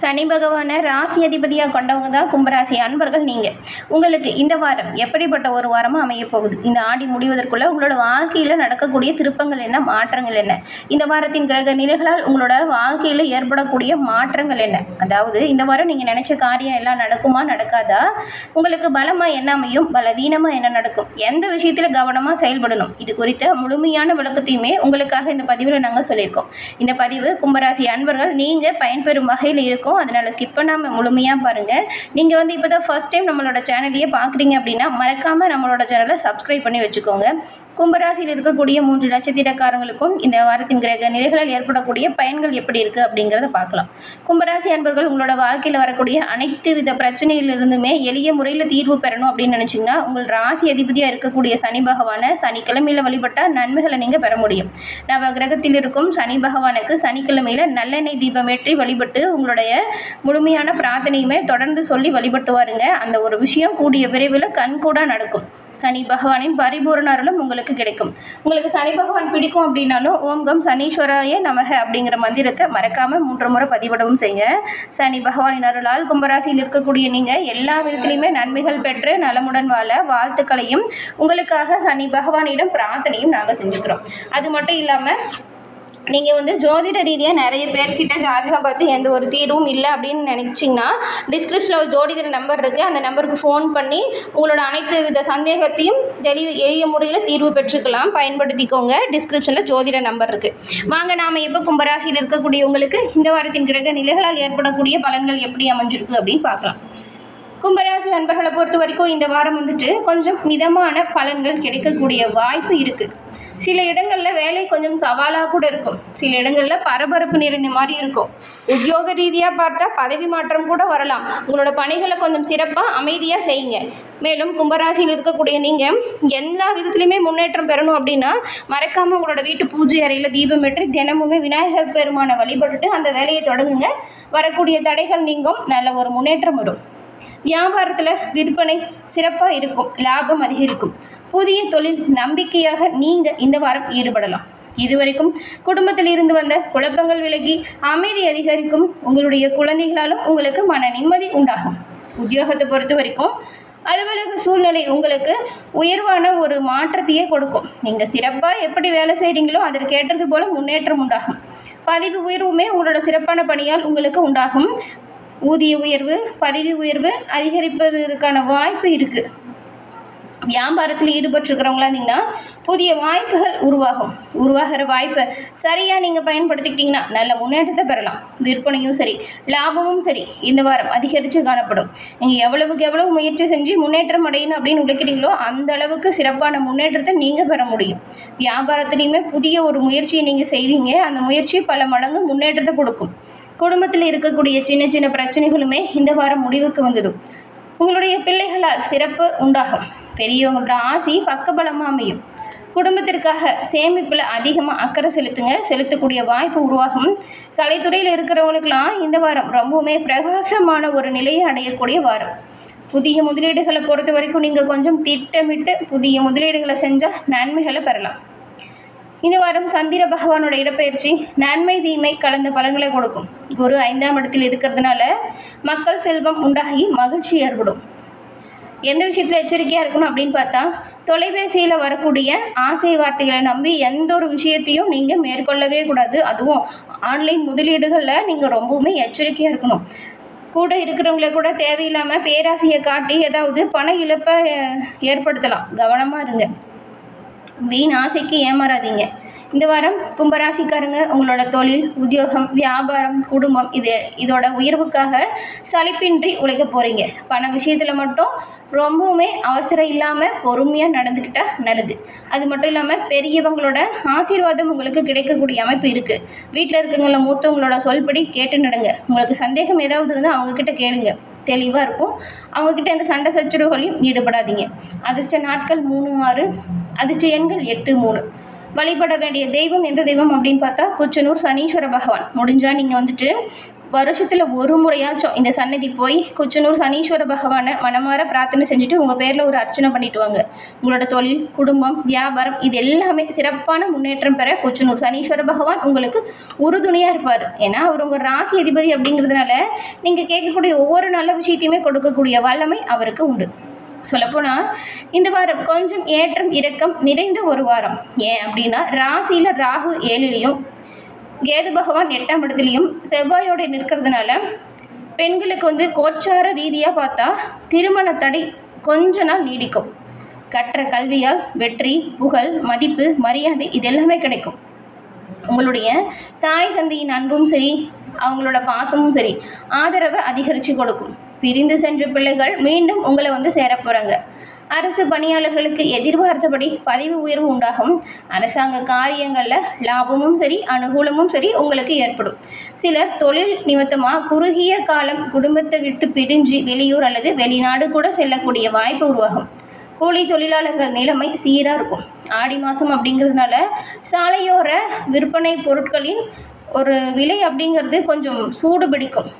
சனி பகவானை ராசி அதிபதியாக கொண்டவங்க தான் கும்பராசி அன்பர்கள் நீங்கள் உங்களுக்கு இந்த வாரம் எப்படிப்பட்ட ஒரு வாரமாக அமைய போகுது? இந்த ஆடி முடிவதற்குள்ள உங்களோட வாழ்க்கையில் நடக்கக்கூடிய திருப்பங்கள் என்ன? மாற்றங்கள் என்ன? இந்த வாரத்தின் கிரக நிலைகளால் உங்களோட வாழ்க்கையில் ஏற்படக்கூடிய மாற்றங்கள் என்ன? அதாவது இந்த வாரம் நீங்கள் நினச்ச காரியம் எல்லாம் நடக்குமா? நடக்காதா? உங்களுக்கு பலமாக என்ன அமையும்? பலவீனமாக என்ன நடக்கும்? எந்த விஷயத்தில் கவனமாக செயல்படணும்? இது குறித்த முழுமையான விளக்கத்தையுமே உங்களுக்காக இந்த பதிவில் நாங்கள் சொல்லியிருக்கோம். இந்த பதிவு கும்பராசி அன்பர்கள் நீங்கள் பயன்பெறும் வகையில் இருக்கும். அதனால் ஸ்கிப் பண்ணாமல் முழுமையாக பாருங்கள் நீங்கள் வந்து இப்போ தான் ஃபஸ்ட் டைம் நம்மளோட சேனலையே பார்க்குறீங்க அப்படின்னா மறக்காமல் நம்மளோட சேனலை சப்ஸ்கிரைப் பண்ணி வச்சுக்கோங்க. கும்பராசியில் இருக்கக்கூடிய மூன்று நட்சத்திரக்காரங்களுக்கும் இந்த வாரத்தின் கிரக நிலைகளால் ஏற்படக்கூடிய பயன்கள் எப்படி இருக்குது அப்படிங்கிறத பார்க்கலாம். கும்பராசி அன்பர்கள் உங்களோட வாழ்க்கையில் வரக்கூடிய அனைத்து வித பிரச்சனையிலிருந்துமே எளிய முறையில் தீர்வு பெறணும் அப்படின்னு நினச்சிங்கன்னா உங்கள் ராசி அதிபதியாக இருக்கக்கூடிய சனி பகவானை சனிக்கிழமையில் வழிபட்டால் நன்மைகளை நீங்கள் பெற முடியும். நவ கிரகத்தில் இருக்கும் சனி பகவானுக்கு சனிக்கிழமையில் நல்லெண்ணெய் தீபம் ஏற்றி வழிபட்டு உங்களுடைய முழுமையான பிரார்த்தனையுமே தொடர்ந்து சொல்லி வழிபட்டு வாருங்க அந்த ஒரு விஷயம் கூடிய விரைவில் கண்கூடாக நடக்கும். சனி பகவானின் பரிபூரண அருளும் உங்களுக்கு கிடைக்கும். உங்களுக்கு சனி பகவான் பிடிக்கும் அப்படின்னாலும் ஓம் கம் சனீஸ்வராய நமக அப்படிங்கிற மந்திரத்தை மறக்காம மூன்று முறை பதிவிடவும் செய்யுங்க. சனி பகவானின் அருளால் கும்பராசியில் இருக்கக்கூடிய நீங்கள் எல்லா விதத்திலையுமே நன்மைகள் பெற்று நலமுடன் வாழ வாழ்த்துக்களையும் உங்களுக்காக சனி பகவானிடம் பிரார்த்தனையும் நாங்கள் செஞ்சுக்கிறோம் அது மட்டும் இல்லாமல் நீங்கள் வந்து ஜோதிட ரீதியாக நிறைய பேர்கிட்ட ஜாதகம் பார்த்து எந்த ஒரு தீர்வும் இல்லை அப்படின்னு நினச்சிங்கன்னா டிஸ்கிரிப்ஷனில் ஒரு ஜோதிடர் நம்பர் இருக்குது அந்த நம்பருக்கு ஃபோன் பண்ணி உங்களோட அனைத்து வித சந்தேகத்தையும் தெளிவு எளிய முறையில் தீர்வு பெற்றுக்கலாம். பயன்படுத்திக்கோங்க. டிஸ்கிரிப்ஷனில் ஜோதிட நம்பர் இருக்குது வாங்க நாம் இப்போ கும்பராசியில் இருக்கக்கூடியவங்களுக்கு இந்த வாரத்தின் கிரக நிலைகளால் ஏற்படக்கூடிய பலன்கள் எப்படி அமைஞ்சிருக்கு அப்படின்னு பார்க்கலாம். கும்பராசி நண்பர்களை பொறுத்த வரைக்கும் இந்த வாரம் வந்துட்டு கொஞ்சம் மிதமான பலன்கள் கிடைக்கக்கூடிய வாய்ப்பு இருக்குது சில இடங்களில் வேலை கொஞ்சம் சவாலாக கூட இருக்கும். சில இடங்களில் பரபரப்பு நிறைந்த மாதிரி இருக்கும். உத்தியோக ரீதியாக பார்த்தா பதவி மாற்றம் கூட வரலாம். உங்களோட பணிகளை கொஞ்சம் சிறப்பாக அமைதியாக செய்யுங்க. மேலும் கும்பராசியில் இருக்கக்கூடிய நீங்கள் எல்லா விதத்துலையுமே முன்னேற்றம் பெறணும் அப்படின்னா மறக்காமல் உங்களோட வீட்டு பூஜை அறையில் தீபம் ஏற்றி தினமுமே விநாயகர் பெருமானை வழிபட்டுட்டு அந்த வேலையை தொடங்குங்க. வரக்கூடிய தடைகள் நீங்கும். நல்ல ஒரு முன்னேற்றம் வரும். வியாபாரத்தில் விற்பனை சிறப்பாக இருக்கும். லாபம் அதிகரிக்கும். புதிய தொழில் நம்பிக்கையாக நீங்கள் இந்த வாரம் ஈடுபடலாம். இதுவரைக்கும் குடும்பத்தில் இருந்து வந்த குழப்பங்கள் விலகி அமைதி அதிகரிக்கும் உங்களுடைய குழந்தைகளாலும் உங்களுக்கு மன நிம்மதி உண்டாகும். உத்தியோகத்தை பொறுத்த வரைக்கும் அலுவலக சூழ்நிலை உங்களுக்கு உயர்வான ஒரு மாற்றத்தையே கொடுக்கும். நீங்கள் சிறப்பாக எப்படி வேலை செய்கிறீங்களோ அதற்கேற்றது போல முன்னேற்றம் உண்டாகும். பதவி உயர்வுமே உங்களோட சிறப்பான பணியால் உங்களுக்கு உண்டாகும். ஊதிய உயர்வு பதவி உயர்வு அதிகரிப்பதற்கான வாய்ப்பு இருக்குது வியாபாரத்தில் ஈடுபட்டிருக்கிறவங்களா இருந்தீங்கன்னா புதிய வாய்ப்புகள் உருவாகும். உருவாகிற வாய்ப்பை சரியாக நீங்கள் பயன்படுத்திக்கிட்டிங்கன்னா நல்ல முன்னேற்றத்தை பெறலாம். விற்பனையும் சரி லாபமும் சரி இந்த வாரம் அதிகரித்து காணப்படும். நீங்கள் எவ்வளவுக்கு எவ்வளவு முயற்சி செஞ்சு முன்னேற்றம் அடையணும் அப்படின்னு உழைக்கிறீங்களோ அந்த அளவுக்கு சிறப்பான முன்னேற்றத்தை நீங்கள் பெற முடியும். வியாபாரத்துலேயுமே புதிய ஒரு முயற்சியை நீங்கள் செய்வீங்க. அந்த முயற்சி பல மடங்கு முன்னேற்றத்தை கொடுக்கும். குடும்பத்தில் இருக்கக்கூடிய சின்ன சின்ன பிரச்சனைகளுமே இந்த வாரம் முடிவுக்கு வந்துடும். உங்களுடைய பிள்ளைகளால் சிறப்பு உண்டாகும். பெரியவங்களோட ஆசி பக்கபலமாக அமையும். குடும்பத்திற்காக சேமிப்பில் அதிகமாக அக்கறை செலுத்துங்க. செலுத்தக்கூடிய வாய்ப்பு உருவாகும். கலைத்துறையில் இருக்கிறவங்களுக்கெல்லாம் இந்த வாரம் ரொம்பவுமே பிரகாசமான ஒரு நிலையை அடையக்கூடிய வாரம். புதிய முதலீடுகளை பொறுத்த வரைக்கும் நீங்கள் கொஞ்சம் திட்டமிட்டு புதிய முதலீடுகளை செஞ்சால் நன்மைகளை பெறலாம். இந்த வாரம் சந்திர பகவானோட இடப்பெயர்ச்சி நன்மை தீமை கலந்த பலன்களை கொடுக்கும். குரு ஐந்தாம் இடத்தில் இருக்கிறதுனால மக்கள் செல்வம் உண்டாகி மகிழ்ச்சி ஏற்படும். எந்த விஷயத்தில் எச்சரிக்கையாக இருக்கணும் அப்படின்னு பார்த்தா தொலைபேசியில் வரக்கூடிய ஆசை வார்த்தைகளை நம்பி எந்த ஒரு விஷயத்தையும் நீங்கள் மேற்கொள்ளவே கூடாது. அதுவும் ஆன்லைன் முதலீடுகளில் நீங்கள் ரொம்பவுமே எச்சரிக்கையாக இருக்கணும். கூட இருக்கிறவங்கள கூட தேவையில்லாமல் பேராசையை காட்டி ஏதாவது பண இழப்பை ஏற்படுத்தலாம். கவனமாக இருங்க. வீண் ஆசைக்கு ஏமாறாதீங்க. இந்த வாரம் கும்பராசிக்காரங்க உங்களோட தொழில் உத்தியோகம் வியாபாரம் குடும்பம் இது இதோட உயர்வுக்காக சலிப்பின்றி உழைக்க போகிறீங்க பண விஷயத்தில் மட்டும் ரொம்பவுமே அவசரம் இல்லாமல் பொறுமையாக நடந்துக்கிட்டால் நல்லது. அது மட்டும் இல்லாமல் பெரியவங்களோட ஆசீர்வாதம் உங்களுக்கு கிடைக்கக்கூடிய அமைப்பு இருக்குது வீட்டில் இருக்கவங்கள மூத்தவங்களோட சொல்படி கேட்டு நடங்க. உங்களுக்கு சந்தேகம் ஏதாவது இருந்தால் அவங்கக்கிட்ட கேளுங்க. தெளிவாக இருக்கும். அவங்கக்கிட்ட எந்த சண்டை சச்சரவுகளையும் ஈடுபடாதீங்க. அதிர்ஷ்ட நாட்கள் மூணு ஆறு அதிர்ஷ்ட எண்கள் எட்டு மூணு. வழிபட வேண்டிய தெய்வம் எந்த தெய்வம் அப்படின்னு பார்த்தா குச்சனூர் சனீஸ்வர பகவான். முடிஞ்சால் நீங்கள் வந்துட்டு வருஷத்தில் ஒரு முறையாச்சும் இந்த சன்னதி போய் குச்சனூர் சனீஸ்வர பகவானை மனமார பிரார்த்தனை செஞ்சுட்டு உங்கள் பேரில் ஒரு அர்ச்சனை பண்ணிட்டு வாங்க உங்களோட தொழில் குடும்பம் வியாபாரம் இது எல்லாமே சிறப்பான முன்னேற்றம் பெற குச்சனூர் சனீஸ்வர பகவான் உங்களுக்கு உறுதுணையாக இருப்பார். ஏன்னா அவர் உங்கள் ராசி அதிபதி அப்படிங்கிறதுனால நீங்கள் கேட்கக்கூடிய ஒவ்வொரு நல்ல விஷயத்தையுமே கொடுக்கக்கூடிய வல்லமை அவருக்கு உண்டு. சொல்லப்போனால் இந்த வாரம் கொஞ்சம் ஏற்றம் இறக்கம் நிறைந்த ஒரு வாரம். ஏன் அப்படின்னா ராசியில் ராகு ஏழிலையும் கேது பகவான் எட்டாம் இடத்துலையும் செவ்வாயோட நிற்கிறதுனால பெண்களுக்கு வந்து கோச்சார ரீதியாக பார்த்தா திருமண தடை கொஞ்ச நாள் நீடிக்கும். கற்ற கல்வியால் வெற்றி புகழ் மதிப்பு மரியாதை இது எல்லாமே கிடைக்கும். உங்களுடைய தாய் தந்தையின் அன்பும் சரி அவங்களோட பாசமும் சரி ஆதரவை அதிகரித்து கொடுக்கும். பிரிந்து சென்ற பிள்ளைகள் மீண்டும் உங்களை வந்து சேரப்போகிறாங்க அரசு பணியாளர்களுக்கு எதிர்பார்த்தபடி பதவி உயர்வு உண்டாகும். அரசாங்க காரியங்களில் லாபமும் சரி அனுகூலமும் சரி உங்களுக்கு ஏற்படும். சிலர் தொழில் நிமித்தமாக குறுகிய காலம் குடும்பத்தை விட்டு பிரிஞ்சு வெளியூர் அல்லது வெளிநாடு கூட செல்லக்கூடிய வாய்ப்பு உருவாகும். கூலி தொழிலாளர்கள் நிலைமை சீராக இருக்கும். ஆடி மாதம் அப்படிங்கிறதுனால சாலையோர விற்பனை பொருட்களின் ஒரு விலை அப்படிங்கிறது கொஞ்சம் சூடு பிடிக்கும்.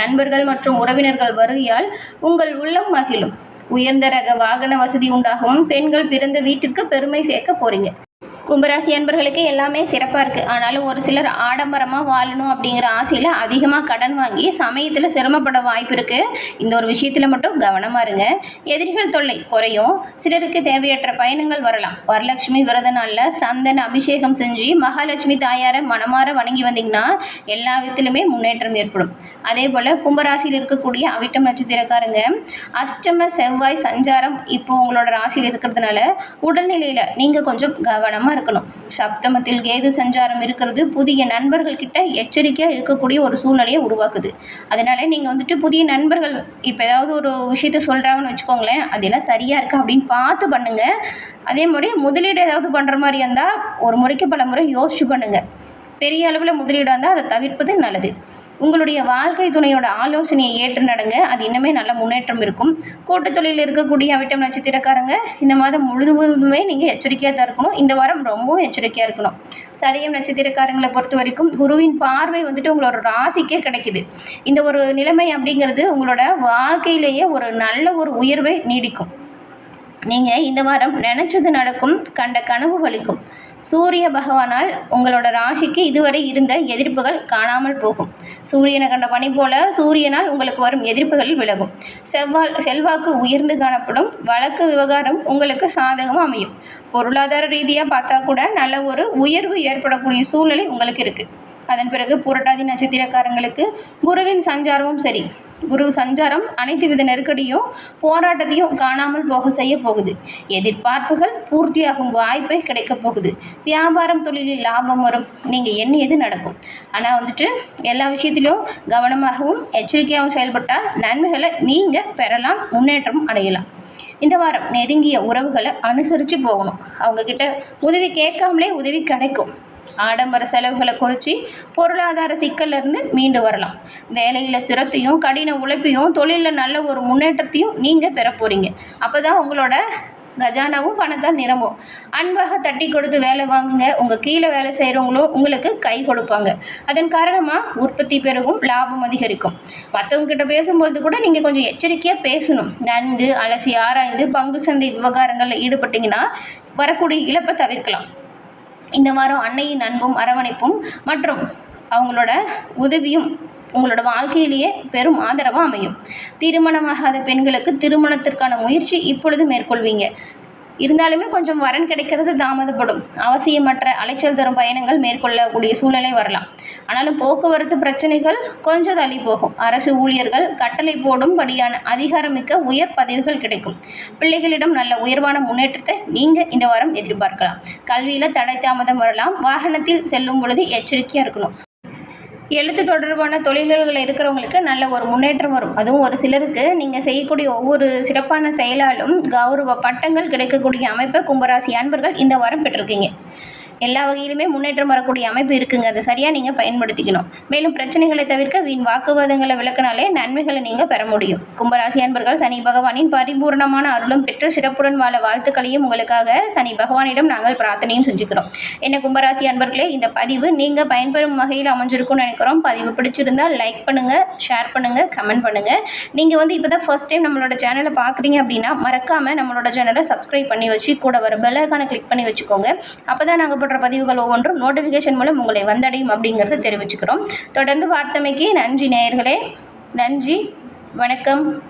நண்பர்கள் மற்றும் உறவினர்கள் வருகையால் உங்கள் உள்ளம் மகிழும். உயர்ந்த ரக வாகன வசதி உண்டாகவும் பெண்கள் பிறந்த வீட்டிற்கு பெருமை சேர்க்க போறீங்க. கும்பராசி அன்பர்களுக்கு எல்லாமே சிறப்பாக இருக்குது ஆனாலும் ஒரு சிலர் ஆடம்பரமாக வாழணும் அப்படிங்கிற ஆசையில் அதிகமாக கடன் வாங்கி சமயத்தில் சிரமப்பட வாய்ப்பு இருக்குது இந்த ஒரு விஷயத்தில் மட்டும் கவனமாக இருங்க. எதிரிகள் தொல்லை குறையும். சிலருக்கு தேவையற்ற பயணங்கள் வரலாம். வரலட்சுமி விரத நாளில் சந்தன அபிஷேகம் செஞ்சு மகாலட்சுமி தாயாரை மனமாற வணங்கி வந்தீங்கன்னா எல்லா விதத்திலுமே முன்னேற்றம் ஏற்படும். அதே போல் கும்பராசியில் இருக்கக்கூடிய அவிட்டம் நட்சத்திரக்காரங்க அஷ்டம செவ்வாய் சஞ்சாரம் இப்போ உங்களோட ராசியில் இருக்கிறதுனால உடல்நிலையில் நீங்கள் கொஞ்சம் கவனமாக இருக்கணும். சப்தமத்தில் கேது சஞ்சாரம் இருக்கிறது புதிய நண்பர்கள் கிட்ட எச்சரிக்கையாக இருக்கக்கூடிய ஒரு சூழ்நிலையை உருவாக்குது. அதனால் நீங்கள் வந்துட்டு புதிய நண்பர்கள் இப்போ ஏதாவது ஒரு விஷயத்த சொல்கிறாங்கன்னு வச்சுக்கோங்களேன் அதெல்லாம் சரியாக இருக்கா அப்படின்னு பார்த்து பண்ணுங்கள் அதே மாதிரி முதலீடு ஏதாவது பண்ணுற மாதிரி இருந்தால் ஒரு முறைக்கு பல முறை யோசிச்சு பண்ணுங்கள் பெரிய அளவில் முதலீடாக இருந்தால் அதை தவிர்ப்பது நல்லது. உங்களுடைய வாழ்க்கை துணையோட ஆலோசனையை ஏற்று நடங்க. அது இன்னுமே நல்ல முன்னேற்றம் இருக்கும். கூட்டுத் தொழிலில் இருக்கக்கூடிய அவிட்டம் நட்சத்திரக்காரங்க இந்த மாதம் முழுவதுமே நீங்கள் எச்சரிக்கையாக தான் இருக்கணும். இந்த வாரம் ரொம்பவும் எச்சரிக்கையாக இருக்கணும். சதயம் நட்சத்திரக்காரங்களை பொறுத்த வரைக்கும் குருவின் பார்வை வந்துட்டு உங்களோட ராசிக்கே கிடைக்குது. இந்த ஒரு நிலைமை அப்படிங்கிறது உங்களோட வாழ்க்கையிலேயே ஒரு நல்ல ஒரு உயர்வை நீடிக்கும். நீங்கள் இந்த வாரம் நினச்சது நடக்கும். கண்ட கனவு வலிக்கும். சூரிய பகவானால் உங்களோட ராசிக்கு இதுவரை இருந்த எதிர்ப்புகள் காணாமல் போகும். சூரியனை கண்ட பணி போல சூரியனால் உங்களுக்கு வரும் எதிர்ப்புகள் விலகும். செவ்வாய் செல்வாக்கு உயர்ந்து காணப்படும். வழக்கு விவகாரம் உங்களுக்கு சாதகமாக அமையும். பொருளாதார ரீதியாக பார்த்தா கூட நல்ல ஒரு உயர்வு ஏற்படக்கூடிய சூழ்நிலை உங்களுக்கு இருக்குது அதன் பிறகு புரட்டாதி நட்சத்திரக்காரங்களுக்கு குருவின் சஞ்சாரமும் சரி. குரு சஞ்சாரம் அனைத்து வித நெருக்கடியும் போராட்டத்தையும் காணாமல் போக செய்ய போகுது. எதிர்பார்ப்புகள் பூர்த்தியாகும் வாய்ப்பே கிடைக்க போகுது. வியாபாரம் தொழிலில் லாபம் வரும். நீங்கள் எண்ணியது நடக்கும். ஆனால் வந்துட்டு எல்லா விஷயத்திலும் கவனமாகவும் எச்சரிக்கையாகவும் செயல்பட்டால் நன்மைகளை நீங்கள் பெறலாம் முன்னேற்றம் அடையலாம். இந்த வாரம் நெருங்கிய உறவுகளை அனுசரித்து போகணும். அவங்கக்கிட்ட உதவி கேட்காமலே உதவி கிடைக்கும். ஆடம்பர செலவுகளை குறைச்சி பொருளாதார சிக்கல்லிருந்து மீண்டு வரலாம். வேலையில் சிரத்தையும் கடின உழைப்பையும் தொழிலில் நல்ல ஒரு முன்னேற்றத்தையும் நீங்கள் பெற போகிறீங்க அப்போ தான் உங்களோட கஜானாவும் பணத்தால் நிரம்பும். அன்பாக தட்டி கொடுத்து வேலை வாங்குங்க. உங்கள் கீழே வேலை செய்கிறவங்களும் உங்களுக்கு கை கொடுப்பாங்க. அதன் காரணமாக உற்பத்தி பெருகும் லாபம் அதிகரிக்கும். மற்றவங்ககிட்ட பேசும்போது கூட நீங்கள் கொஞ்சம் எச்சரிக்கையாக பேசணும். நன்கு அலசி ஆராய்ந்து பங்கு சந்தை விவகாரங்களில் ஈடுபட்டீங்கன்னா வரக்கூடிய இழப்பை தவிர்க்கலாம். இந்த வாரம் அன்னையின் அன்பும் அரவணைப்பும் மற்றும் அவங்களோட உதவியும் உங்களோட வாழ்க்கையிலேயே பெரும் ஆதரவாக அமையும். திருமணமாகாத பெண்களுக்கு திருமணத்திற்கான முயற்சி இப்பொழுது மேற்கொள்வீங்க. இருந்தாலுமே கொஞ்சம் வரன் கிடைக்கிறது தாமதப்படும். அவசியமற்ற அலைச்சல் தரும் பயணங்கள் மேற்கொள்ளக்கூடிய சூழ்நிலை வரலாம். ஆனாலும் போக்குவரத்து பிரச்சனைகள் கொஞ்சம் தள்ளி போகும். அரசு ஊழியர்கள் கட்டளை போடும்படியான அதிகாரமிக்க உயர் பதவிகள் கிடைக்கும். பிள்ளைகளிடம் நல்ல உயர்வான முன்னேற்றத்தை நீங்கள் இந்த வாரம் எதிர்பார்க்கலாம். கல்வியில் தடை தாமதம் வரலாம். வாகனத்தில் செல்லும் பொழுது எச்சரிக்கையாக இருக்கணும். எழுத்து தொடர்பான தொழில்களில் இருக்கிறவங்களுக்கு நல்ல ஒரு முன்னேற்றம் வரும். அதுவும் ஒரு சிலருக்கு நீங்கள் செய்யக்கூடிய ஒவ்வொரு சிறப்பான செயலாலும் கௌரவ பட்டங்கள் கிடைக்கக்கூடிய அமைப்பை கும்பராசி அன்பர்கள் இந்த வாரம் பெற்றிருக்கீங்க. எல்லா வகையிலுமே முன்னேற்றம் வரக்கூடிய அமைப்பு இருக்குங்க. அதை சரியாக நீங்கள் பயன்படுத்திக்கணும். மேலும் பிரச்சனைகளை தவிர்க்க வீண் வாக்குவாதங்களை விளக்கினாலே நன்மைகளை நீங்கள் பெற முடியும். கும்பராசி அன்பர்கள் சனி பகவானின் பரிபூர்ணமான அருளும் பெற்று சிறப்புடன் வாழ வாழ்த்துக்களையும் உங்களுக்காக சனி பகவானிடம் நாங்கள் பிரார்த்தனையும் செஞ்சுக்கிறோம். என்ன கும்பராசி அன்பர்களே இந்த பதிவு நீங்கள் பயன்பெறும் வகையில் அமைஞ்சிருக்கும்னு நினைக்கிறோம். பதிவு பிடிச்சிருந்தால் லைக் பண்ணுங்கள் ஷேர் பண்ணுங்கள் கமெண்ட் பண்ணுங்கள் நீங்கள் வந்து இப்போ தான் ஃபர்ஸ்ட் டைம் நம்மளோட சேனலை பார்க்குறீங்க அப்படின்னா மறக்காமல் நம்மளோட சேனலை சப்ஸ்கிரைப் பண்ணி வச்சு கூட வர பெல்லைக்கான கிளிக் பண்ணி வச்சுக்கோங்க. அப்போ தான் நாங்கள் போடுற பதிவுகள் ஒவ்வொன்றும் நோட்டிஃபிகேஷன் மூலம் உங்களை வந்தடையும் அப்படிங்கிறத தெரிவிச்சுக்கிறோம். தொடர்ந்து வார்த்தமைக்கு நன்றி நேயர்களே. நன்றி. வணக்கம்.